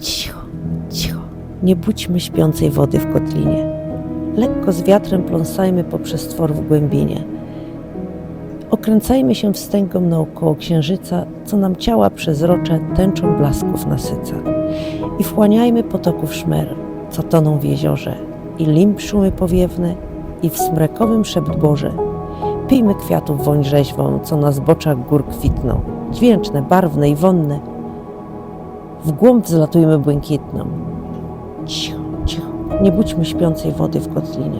Cicho, cicho. Nie budźmy śpiącej wody w kotlinie. Lekko z wiatrem pląsajmy poprzez twor w głębinie. Okręcajmy się wstęgą naokoło księżyca, co nam ciała przezrocze tęczą blasków nasyca. I wchłaniajmy potoków szmer, co toną w jeziorze, i limb szumy powiewne, i w smrekowym szept Boże. Pijmy kwiatów woń rzeźwą, co na zboczach gór kwitną, dźwięczne, barwne i wonne. W głąb zlatujmy błękitną. Cicho, cicho, nie budźmy śpiącej wody w kotlinie.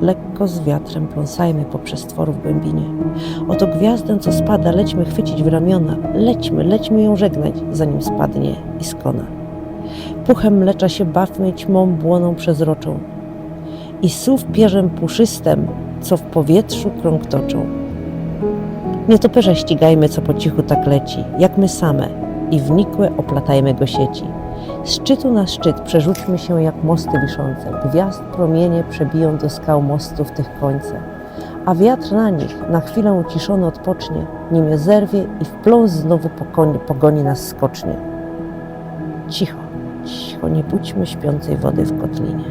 Lekko z wiatrem pląsajmy poprzez twor w głębinie. Oto gwiazdę, co spada, lećmy chwycić w ramiona. Lećmy, lećmy ją żegnać, zanim spadnie i skona. Puchem mlecza się bawmy ćmą błoną przezroczą. I słów pierzem puszystem, co w powietrzu krąg toczą. Nietoperze ścigajmy, co po cichu tak leci, jak my same, i wnikłe oplatajmy go sieci. Z szczytu na szczyt przerzućmy się jak mosty wiszące, gwiazd promienie przebiją do skał mostów tych końce. A wiatr na nich na chwilę uciszony odpocznie, nim je zerwie i w pląs znowu pogoni, pogoni nas skocznie. Cicho, cicho, nie budźmy śpiącej wody w kotlinie.